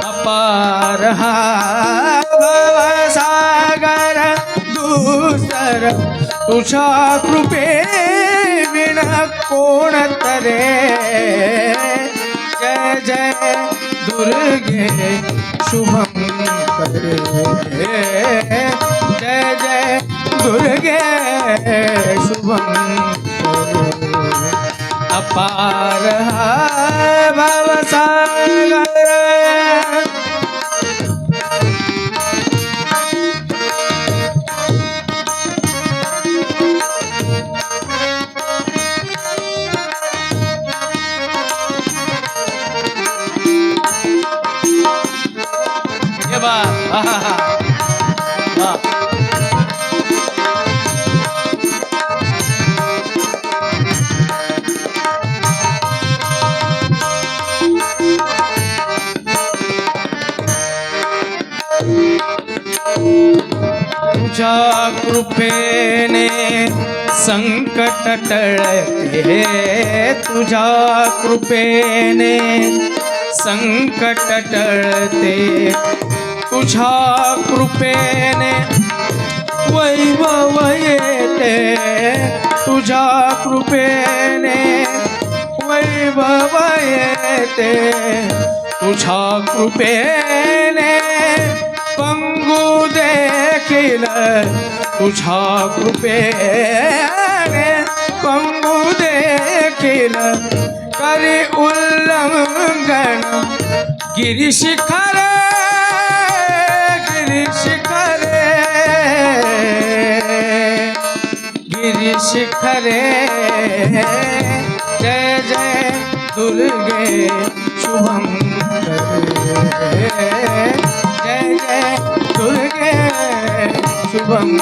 अपार हा भवसागर दुसर तुझ्या कृपे विण कोण तरे। जय जय दुर्गे शुभम करे। जय जय दुर्गे शुभम अपार भवसागर ये बा तुझ्या कृपेने संकट टळते तुझ्या कृपेने संकट टळते तुझ्या कृपेने वैभव येते तुझ्या कृपेने वैभव येते तुझ्या कृपेने देखील तुझ्या कृपेने पंगू देखील करी उल्लंघन गिरिशिखर गिरिशिखरे गिरिशिखरे जय जय दुर्गे शुभम शुभम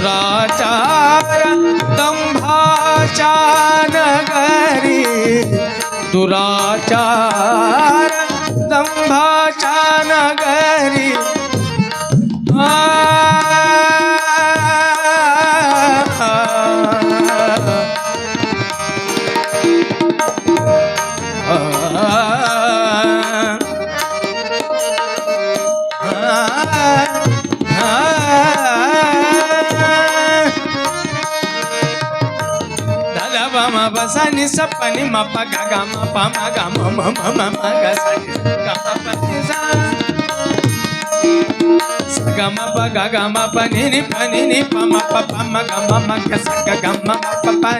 दुराचार दम्भाचा नगरी दुराचार दम्भाचा नगरी बामा बसानी सपनी मा पा मा गा मा मा मा मा मा गा मा पा गा गा मा पा नी नी पा नी नी पा मा पा पा मा गा मा मा गा सा गा गा मा मा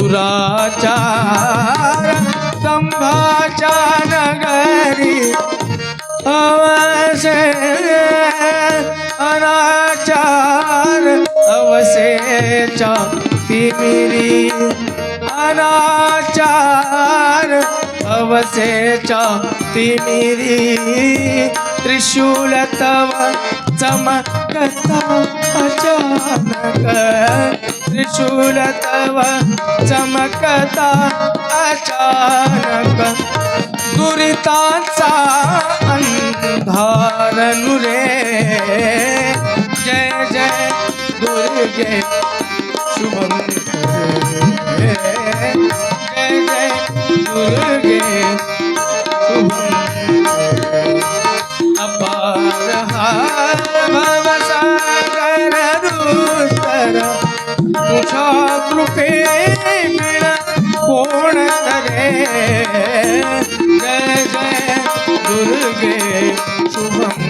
दुराचार स्तंभाच्या नगरी अवसे अनाचार अवसेच्या तिमिरी अनाचार अवसेच्या तिमिरी त्रिशूल तव चमकता अचानक त्रिशूल तव चमकता अचानक। दुरितांचा अंधार नुरे। जय जय दुर्गे. तुझा कृपेण कोण करे जय जय दुर्गे शुभम